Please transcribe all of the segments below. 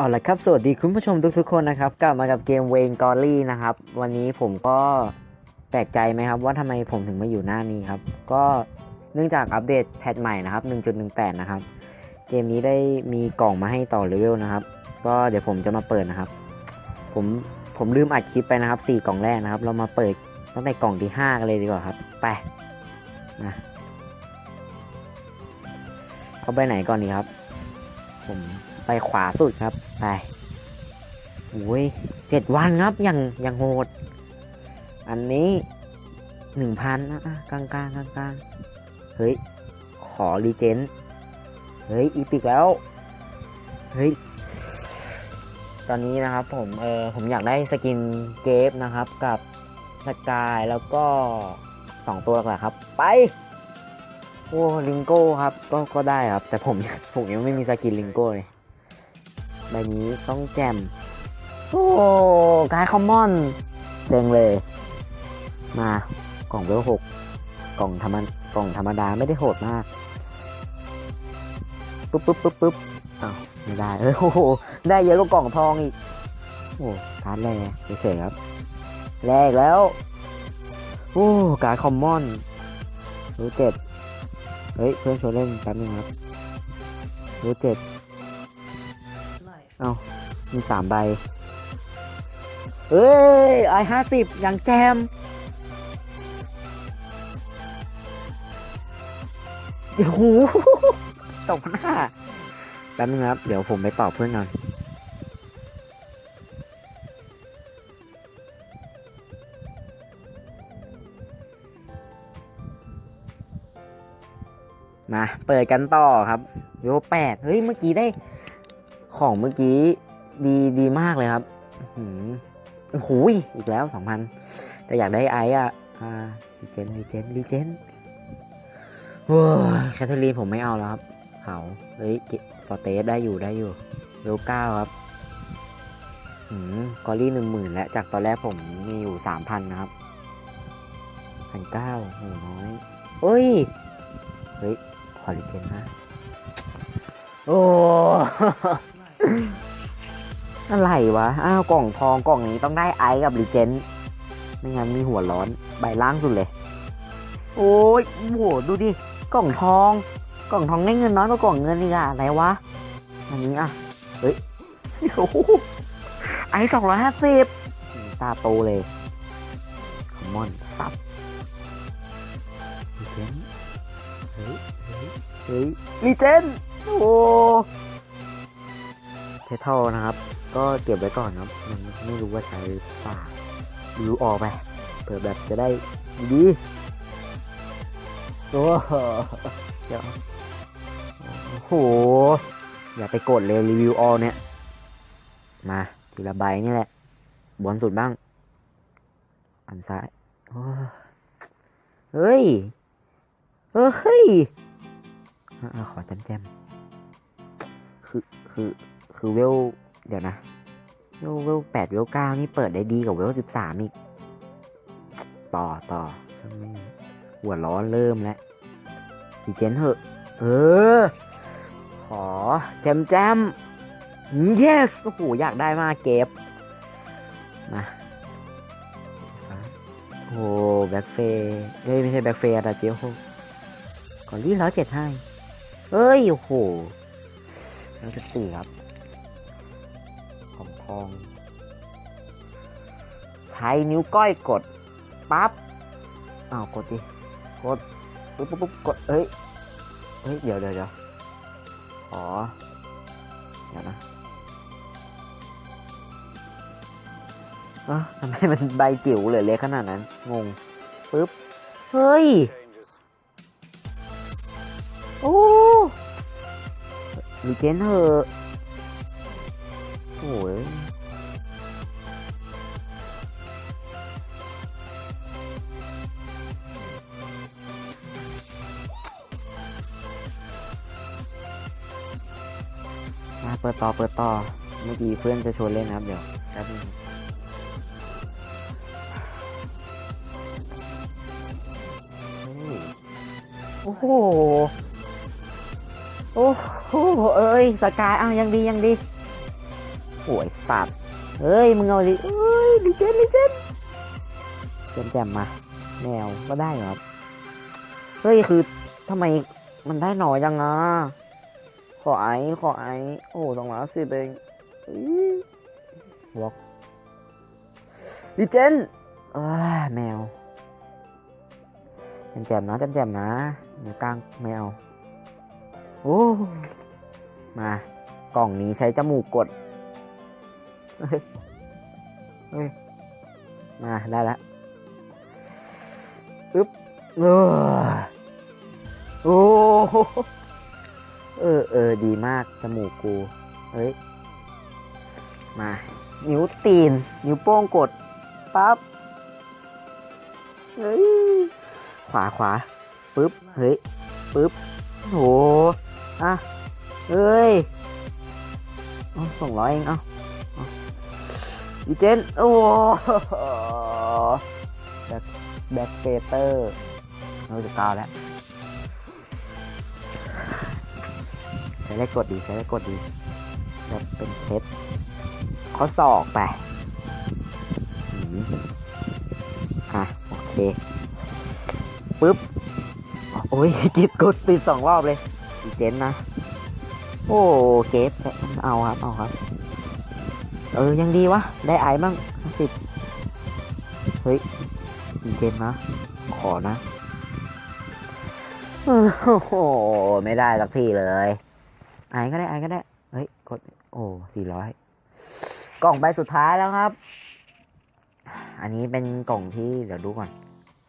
เอาละครับ สวัสดีคุณผู้ชมทุกๆคนนะครับ กลับมากับเกมเวงกอรี่นะครับ วันนี้ผมก็แปลกใจไหมครับ ว่าทำไมผมถึงมาอยู่หน้านี้ครับ ก็เนื่องจากอัปเดตแพทใหม่นะครับ 1.18 นะครับ เกมนี้ได้มีกล่องมาให้ต่อเลเวลนะครับ ก็เดี๋ยวผมจะมาเปิดนะครับ ผมผมลืมอัดคลิปไปนะครับ 4 กล่องแรกนะครับ เรามาเปิดตั้งแต่กล่องที่ 5 กันเลยดีกว่าครับ ไปนะเขาไปไหนก่อนดีครับ ผม ไปขวาสุดครับ ไปโอ้ยเจ็ดวันครับยังยังโหด อันนี้หนึ่งพันอะกลางกลางกลางกลางเฮ้ย ขอรีเจนเฮ้ย อีพิกแล้ว เฮ้ย ตอนนี้นะครับผม เออผมอยากได้สกินเกฟนะครับ กับสกายแล้วก็สองตัวหลักๆครับ ไปโอ้ลิงโก้ครับ ก็ก็ได้ครับ แต่ผมผมยังไม่มีสกินลิงโก้เลย ใบนี้ต้องแจมโอ้กายคอมมอนเด้งเลย มากล่องเวลหกกล่องธรรมกล่องธรรมดาไม่ได้โหดมากปุ๊บปุ๊บปุ๊บปุ๊บอ้าวไม่ได้เอ้ยโอ้โหได้เยอะกว่ากล่องทองอีกโอ้การแร่เฉยๆครับแรกแล้วโอ้การคอมมอนรู้เจ็บเฮ้ยเพื่อนชวนเล่นแป๊บนึงครับรู้เจ็บ เอามีสามใบ เอ้ยไอห้าสิบอย่างแจม เดี๋ยวหูตกหน้า แป๊บนึงครับ เดี๋ยวผมไปตอบเพื่อนก่อนมา เปิดกันต่อครับโยแปดเฮ้ย เมื่อกี้ได้ ของเมื่อกี้ดีดีมากเลยครับอือหือโอ้โหยอีกแล้วสองพันแต่อยากได้ไอซ์อะอ่ารีเจนรีเจนรีเจนโอ้แคทเธอรีนผมไม่เอาแล้วครับเผาเฮ้ยฟอเตสได้อยู่ได้อยู่เวลเก้าครับอืมกอรี่หนึ่งหมื่นแล้วจากตอนแรกผมมีอยู่สามพันนะครับพันเก้าหน้อยเฮ้ย เฮ้ย ขอรีเจนนะ โอ้ อะไรวะ อ้าวกล่องทองกล่องนี้ต้องได้ไอซ์กับรีเจนไม่งั้นมีหัวร้อน ใบล่างสุดเลย โอ้ยโหดูดิ กล่องทอง กล่องทองได้เงินน้อยกว่ากล่องเงินอีกอะอะไรวะ อันนี้อะเฮ้ยโอ้โหไอสองร้อยห้าสิบตาโตเลยคอมมอนสับรีเจนเฮ้ยเฮ้ย เฮ้ยรีเจนโอ้ เพทัลนะครับ ก็เก็บไว้ก่อนครับยังไม่รู้ว่าใช้ป่ารู้ออกไปเผื่อแบบจะได้ดีๆโอ้โหเดี๋ยวโอ้โห อย่าไปกดเลยรีวิวออเนี่ย มาทีละใบนี่แหละ บนสุดบ้าง อันซ้ายเฮ้ย เฮ้ยเอาขอแจมคือ คือ คือเวลเดี๋ยวนะ เวลเวลแปดเวลเก้านี่เปิดได้ดีกว่าเวลสิบสามอีก ต่อต่อหัวร้อนเริ่มแล้วดีเจนเหอะ เออ ขอแจมแจม yes โอ้โหอยากได้มากเก็บมาโอ้แบ็คเฟย์เอ้ยไม่ใช่แบ็คเฟย์อะเจียวก่อนรีร้อยเจ็ดให้เอ้ย โอ้โหร้อยเจ็ดสี่ครับ อง ใช้นิ้วก้อยกดปั๊บอ้าวกดดิ กดปุ๊บปุ๊บปุ๊บกดเอ้ยเฮ้ย เดี๋ยวเดี๋ยวเดี๋ยวขอเดี๋ยวนะทำไมมันใบจิ๋วเหลือเล็กขนาดนั้น งงปึ๊บ เฮ้ย โอ้มีเจนเถอะโอ้ย ต่อเปิดต่อ เมื่อกี้เพื่อนจะชวนเล่นนะครับ เดี๋ยวแป๊บนึงโอ้โห โอ้โห เอ้ย สกาย เอายังดียังดีโอ้ยสัตว์เฮ้ย มึงเอาดิเอ้ยดิเจนดิเจนเจนแจมมาแมวก็ได้เหรอครับ เฮ้ย คือทำไมมันได้หน่อยจังอะ ขอไอซ์ขอไอซ์โอ้สองร้อยสิบเองวอกดิเจนอ้ยแมวแจมแจมนะแจมแจมนะเดี๋ยวกลางแมวโอ้มากล่องนี้ใช้จมูกกดเฮ้ยเฮ้ยมาได้แล้วอึ๊บเออโอ้ เออเออดีมาก จมูกกู เฮ้ย มา นิ้วตีน นิ้วโป้งกด ปั๊บ เฮ้ย ขวาขวาปึ๊บ เฮ้ย ปึ๊บโหอะ เฮ้ยสองร้อยเอง เอ้าดีเจน โอ้โหแบ็คแบ็คเซเตอร์เราจะกาวแล้ว ช้ได้กดดีใช้ได้กดดีแบบเป็นเพชรข้อศอกไปอะโอเคปึ๊บโอ้ยจิตกดติดสองรอบเลยดีเจนนะ โอ้เกฟเอาครับเอาครับ เออยังดีวะ ได้ไอ้บ้างสิบเฮ้ยดีเจนนะ ขอนะ โอ้โห ไม่ได้สักทีเลย ไอก็ได้ไอก็ได้ เฮ้ย กด โอ้สี่ร้อยกล่องใบสุดท้ายแล้วครับ อันนี้เป็นกล่องที่เดี๋ยวดูก่อน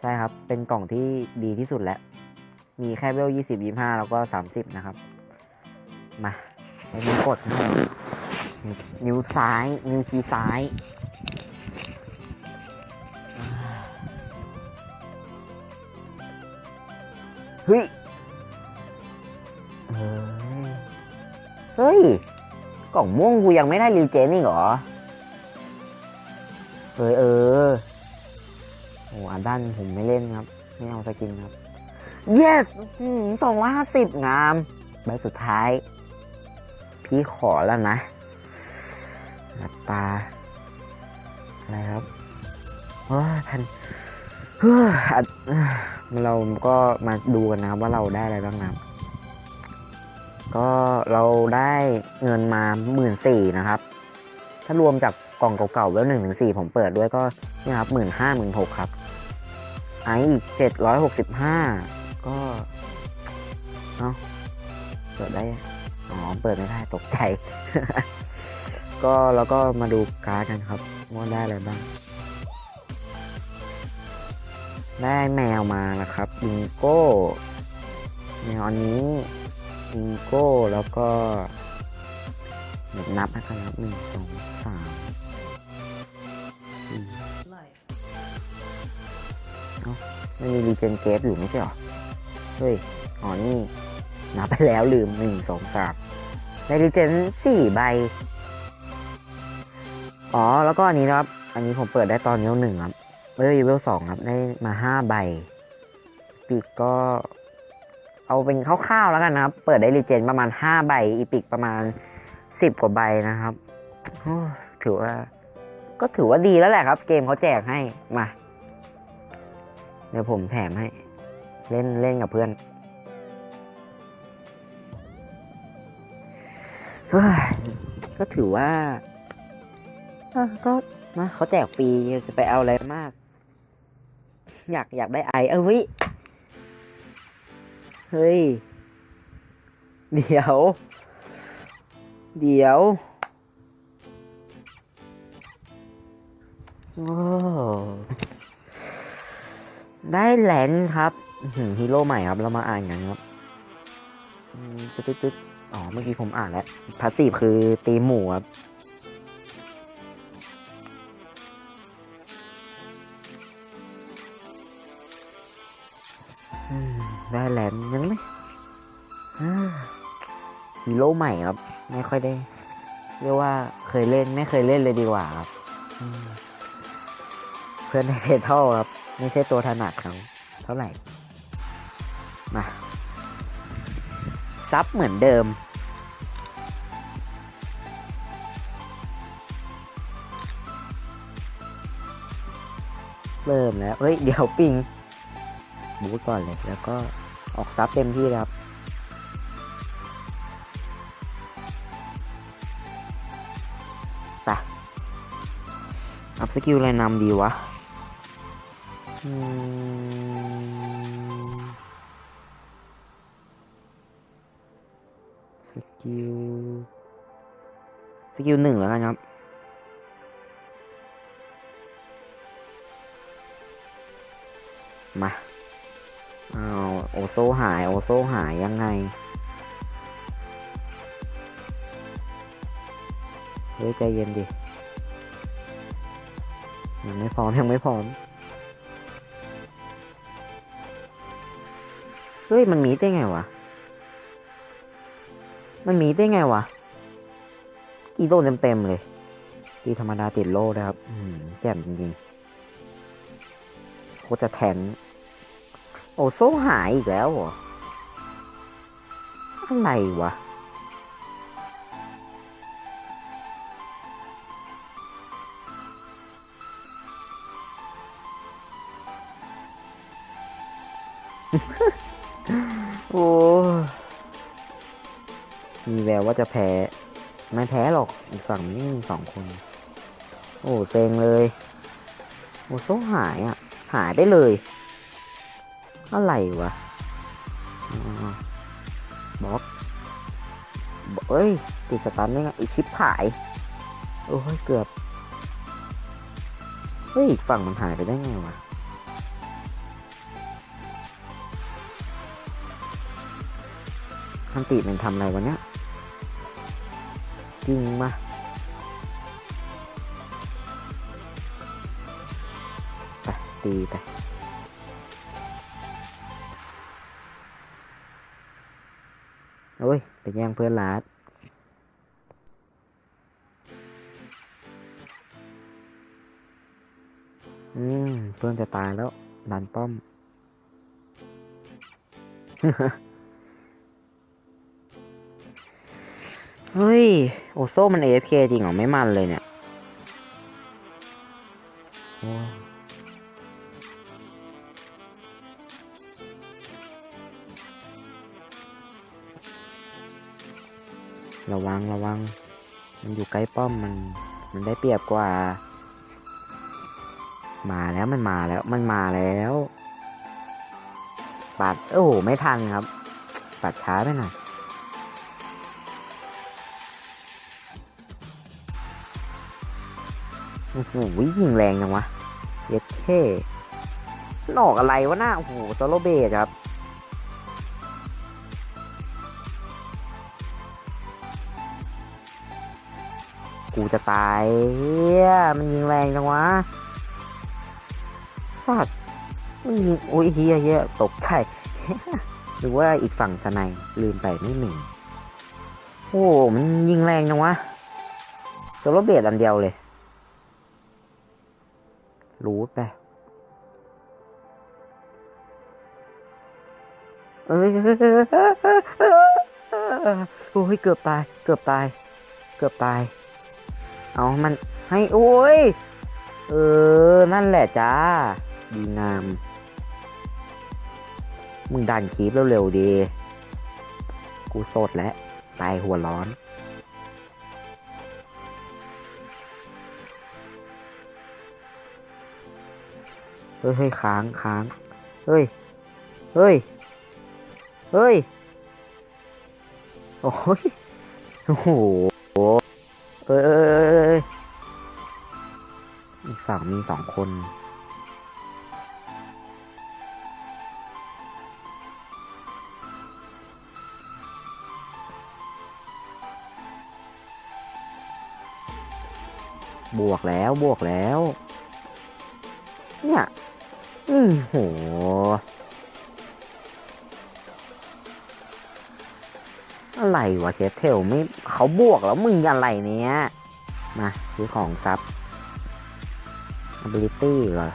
ใช่ครับ เป็นกล่องที่ดีที่สุดแล้ว มีแค่เวลยี่สิบยี่ห้าแล้วก็สามสิบนะครับ มาใช้นิ้วกดหนิ้วนิ้วซ้าย นิ้วชี้ซ้ายเฮ้ย ฮ้ย กล่องม่วงกูยังไม่ได้รีเจนนี่เหรอเฮ้ยเออโอ้อันด้านผมไม่เล่นครับ ไม่เอาสกินครับ yes สองร้อยห้าสิบงามใบสุดท้าย พี่ขอแล้วนะหลับตา อะไรครับเฮ้ยพันเฮ้ยอัดเราก็มาดูกันนะครับว่าเราได้อะไรบ้างนะครับ ก็เราได้เงินมาหมื่นสี่นะครับ ถ้ารวมจากกล่องเก่าๆแล้วหนึ่งถึงสี่ผมเปิดด้วยก็นี่ครับหมื่นห้าหมื่นหกครับ ไออีกเจ็ดร้อยหกสิบห้าก็เอ้าเปิดได้ อ๋อ เปิดไม่ได้ตกใจ ก็แล้วก็มาดูการ์ดกันครับว่าได้อะไรบ้าง ได้แมวมานะครับบิงโก้แมวอันนี้ บิงโก้แล้วก็เดี๋ยวนับนะครับนับหนึ่งสองสามสี่ Life. ไม่มีรีเจนเกฟอยู่ไม่ใช่หรอ เฮ้ย อ๋อนี่ นับไปแล้วลืมหนึ่งสองสามในรีเจนสี่ใบ อ๋อ แล้วก็อันนี้นะครับ อันนี้ผมเปิดได้ตอนเลเวลหนึ่งครับเวลเวลสองครับ ได้มาห้าใบ ปีกก็ เอาเป็นคร่าวๆแล้วกันนะครับ เปิดได้รีเจนประมาณห้าใบ อีปิกประมาณสิบกว่าใบนะครับ ถือว่า ก็ถือว่าดีแล้วแหละครับ เกมเขาแจกให้ มา เดี๋ยวผมแถมให้ เล่นเล่นกับเพื่อนก็ถือว่าก็นะเขาแจกฟรีจะไปเอาอะไรมาก อยากอยากได้ไอ เอ้ย เฮ้ย เดี๋ยว เดี๋ยวโอ้ได้แหลนครับฮีโร่ใหม่ครับ เรามาอ่านกันครับตึ๊ดตึ๊ดตึ๊ดอ๋อ เมื่อกี้ผมอ่านแล้วพาสซีฟคือตีหมูครับ ได้แหลมยังไหมฮีโร่ใหม่ครับ ไม่ค่อยได้ เรียกว่าเคยเล่นไม่เคยเล่นเลยดีกว่าครับ เพื่อนในเพเท่าครับ ไม่ใช่ตัวถนัดเขาเท่าไหร่ มาซับเหมือนเดิมเริ่มแล้ว เฮ้ย เดี๋ยวปิง บูทก่อนเลย แล้วก็ออกซับเต็มที่ครับ ไปอัพสกิลอะไรนำดีวะสกิล สกิลหนึ่งแล้วกันครับมา อาวโอโซหายโอโซหายยังไง เฮ้ยใจเย็นดิยังไม่พร้อมยังไม่พร้อม เฮ้ย มันมีได้ไงวะ มันมีได้ไงวะอีโดนเต็มๆเลยตีธรรมดาติดโล่นะครับ อืมแจ่มจริงๆโคตรจะแทง โอ้โซหายอีกแล้วเหรอ อะไรวะ โอ้ มีแววว่าจะแพ้ ไม่แพ้หรอก อีกฝั่งนี่มีสองคน โอ้เซ็งเลย โอ้โซหายอะ หายได้เลย อะไรวะบล็อกบอกเอ้ยติดสตันได้ไงไอชิปหาย โอ้ยเกือบ เฮ้ย อีกฝั่งมันหายไปได้ไงวะคันติมันทำอะไรวะเนี้ยจริงมาไปตีไป ไปแย่งเพื่อนลาดอืมเพื่อนจะตายแล้วดันป้อม เฮ้ย โอโซ่มัน AFK จริงเหรอ ไม่มันเลยเนี่ย ระวังระวัง มันอยู่ใกล้ป้อมมัน มันได้เปรียบกว่า มาแล้วมันมาแล้วมันมาแล้วปัดโอ้โหไม่ทันครับปัดช้าไปหน่อยโอ้โหยิงแรงจังวะเย็ดเท่มันออกอะไรวะหน้าโอ้โหโซโลเบสครับ จะตายเฮียมันยิงแรงจังวะสัตว์มันยิงโอ้ยเฮียเฮียตกใจหรือว่าอีกฝั่งทนายลืมไปไม่หนึ่งโอ้มันยิงแรงจังวะโซโลเบสอันเดียวเลย รู้ไปโอ้ยเกือบตาย เกือบตาย เกือบตาย เอามันให้โอ้ย เออ นั่นแหละจ้า ดีงาม มึงดันคลิปเร็วๆดี กูโสดแล้วตายหัวร้อน เฮ้ยค้างค้าง เฮ้ย เฮ้ย เฮ้ย โอ้ย โอ้โห เอ้ยเอ้ ฝั่งมีสองคน บวกแล้วบวกแล้ว เนี่ย อืมโหอะไรวะเคสเทลไม่เขาบวกแล้วมึงอะไรเนี้ย มาซื้อของซับ ability เหรอ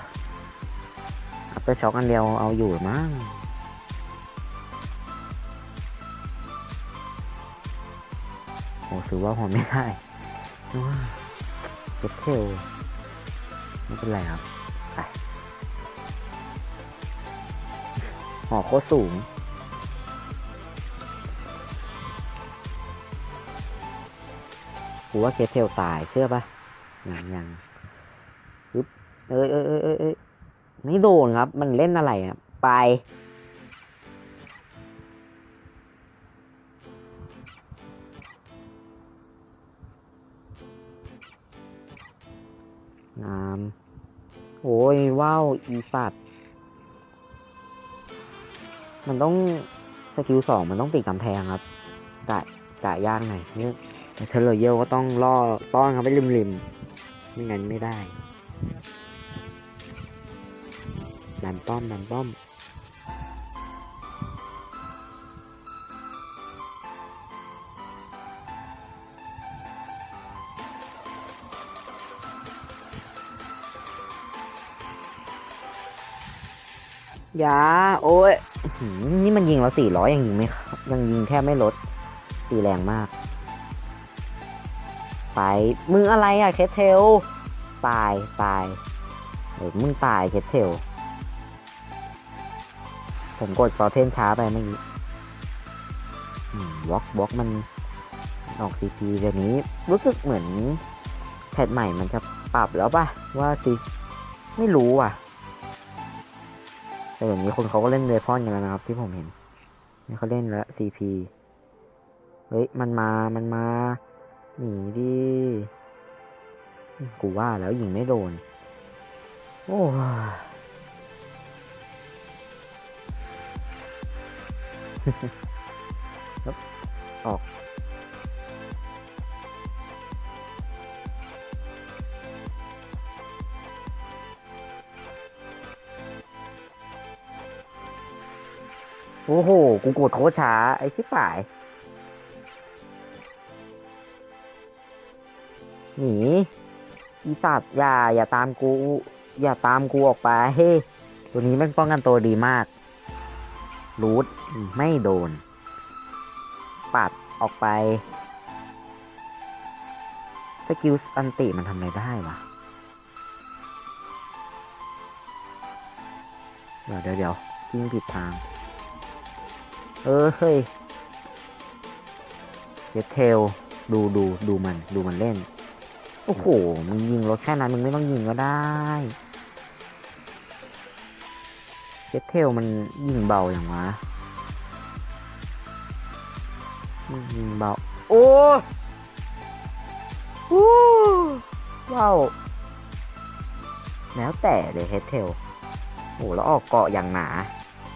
อัปเปอร์ช็อคอันเดียวเอาอยู่มั้งโอ้ซื้อว่าผมไม่ได้เคสเทลไม่เป็นไรครับไปหอโคตรสูงกูว่าเคเทลตายเชื่อปะยังยัง เอ้ยเอ้ยเอ้ยเอ้ยเอ้ยไม่โดนครับ มันเล่นอะไรอะไปงามโอ้ยว้าว อีสัตว์ มันต้องสกิลสองมันต้องติดกำแพงครับกะกะย่างหน่อยเนี่ยเทเลเยลก็ต้องล่อต้อนเขาไปริมริมๆไม่งั้นไม่ได้ ดันป้อม ดันป้อมยาโอ้ยอื้อหือนี่มันยิงเราสี่ร้อยยังยิงไม่เข้ายังยิงแค่ไม่ลดตีแรงมาก ไป มึงอะไรอะเคสเทล ตาย ตายเดี๋ยวมึงตายเคสเทล ผมกดซอเทนช้าไปเมื่อกี้บล็อกบล็อกมันออกซีพีเดี๋ยวนี้ รู้สึกเหมือนแพทใหม่มันจะปรับแล้วป่ะ ว่าซีไม่รู้อะ แต่อย่างนี้คนเขาก็เล่นเรพอนกันแล้วนะครับ ที่ผมเห็นนี่เขาเล่นแล้ว CP เฮ้ย มันมา มันมา หนีดิ กูว่าแล้วยิงไม่โดน โอ้ ครับออกโอ้โห กูกดโคช้า ไอ้ชิบหาย หนี อีสัตว์อย่า อย่าตามกู อย่าตามกูออกไปเฮ้ตัวนี้มันป้องกันตัวดีมาก รูทไม่โดน ปัดออกไปสกิลอันติมันทำอะไรได้วะเดี๋ยวเดี๋ยวเดี๋ยวกิ้งผิดทาง เออเฮ้ยเดเทลดูดูดูมันดูมันเล่น โอ้โห มึงยิงรถแค่นั้น มึงไม่ต้องยิงก็ได้ เดเทลมันยิงเบาอย่างวะมึงยิงเบา โอ้โอ้ว้าวแล้วแต่เลยเฮดเทลโอ้แล้วออกเกาะอย่างหนา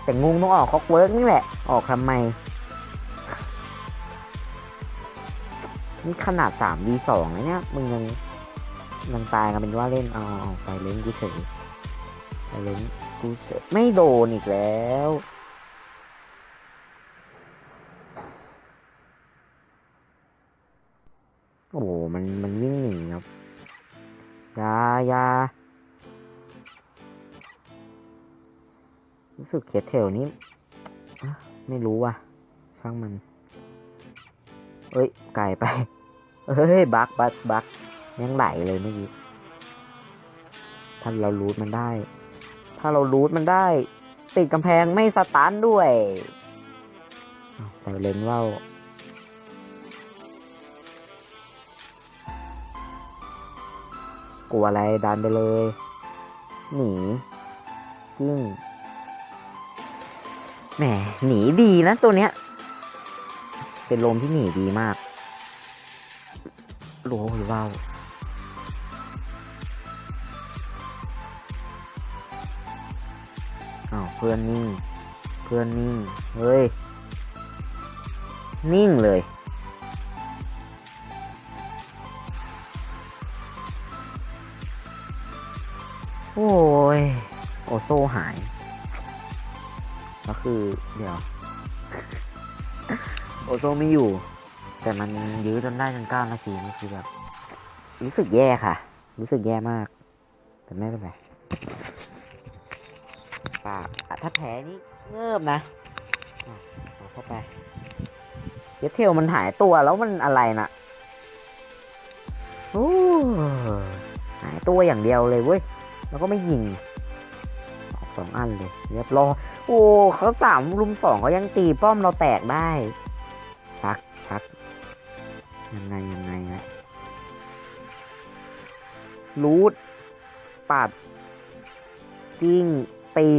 แต่งงต้องออกคอกเวิร์กนี่แหละ ออกทำไม นี่ขนาดสามดีสองเลยเนี่ย มึงยังยังตายกันเป็นว่าเล่น เอาเอาไปเล่นกูเฉยไปเล่น กูเฉยไม่โดนอีกแล้วโอ้โหมันมันวิ่งหนีครับยายารู้สึกเคสเทลนี้ไม่รู้ว่ะ ช่างมัน เอ้ย ไกลไป เฮ้ย บักบักบักยังไหลเลยเมื่อกี้ถ้าเรารูทมันได้ ถ้าเรารูทมันได้ ติดกำแพงไม่สตาร์ทด้วยอ้าวแต่เลนว่าวกลัวอะไรดันไปเลย หนีกิ้งแหมหนีดีนะตัวเนี้ย เป็นลมที่หนีดีมากโลหรือว่าว อ้าวเพื่อนนิ่ง เพื่อนนิ่ง เฮ้ย นิ่งเลย โอ้ย โอโซ่หาย ก็คือเดี๋ยว โอโซไม่อยู่ แต่มันยื้อจนได้จนเก้านาทีนี่คือแบบรู้สึกแย่ค่ะ รู้สึกแย่มาก แต่ไม่เป็นไร ปากถ้าแผลนี่เงิบนะอะเข้าไปเดยวเทลมันหายตัวแล้วมันอะไรนะโอ้หายตัวอย่างเดียวเลยเว้ย แล้วก็ไม่ยิงออกสองอันเลยเรียบร้อยโอ้เขาสามรุมสองเขายังตีป้อมเราแตกได้ชักชักยังไงยังไงนะรูดปัดกิ้ง ตี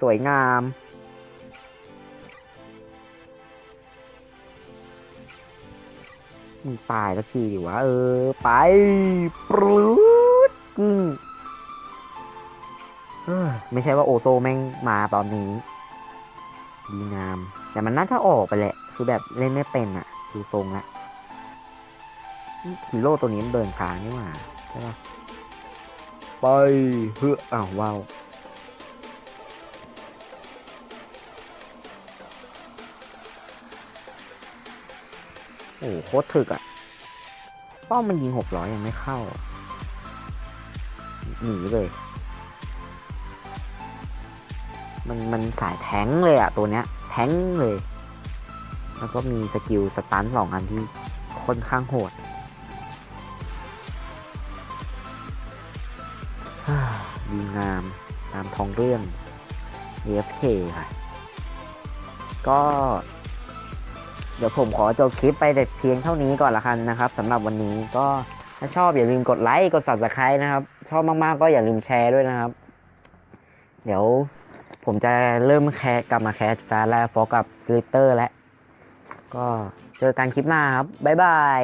สวยงาม มึงตายสักทีดิวะ เออ ไปปรื๊ดกิ้งเออไม่ใช่ว่าโอโซแม่งมาตอนนี้ ดีงาม แต่มันน่าจะออกไปแหละ คือแบบเล่นไม่เป็นอะดูทรงละฮีโร่ตัวนี้มันเดินค้างนี่หว่า ใช่ปะไปเฮ้ออ้าวว้าว โอ้โหโคตรถึกอะเป้ามันยิงหกร้อยยังไม่เข้า หนีเลย มันมันสายแทงเลยอะตัวเนี้ย แทงเลย แล้วก็มีสกิลสตันสองอันที่ค่อนข้างโหดฮ่าดีงามตามท้องเรื่อง AFK ค่ะ ก็ ดี๋ยวผมขอจบคลิปไปแต่เพียงเท่านี้ก่อนละกันนะครับสำหรับวันนี้ก็ถ้าชอบอย่าลืมกดไลค์กด subscribe นะครับ ชอบมากๆก็อย่าลืมแชร์ด้วยนะครับ เดี๋ยวผมจะเริ่มแคร์กลับมาแคสแฟร์แล้วโฟกับกลิตเตอร์แล้วก็เจอกันคลิปหน้าครับ บ๊ายบาย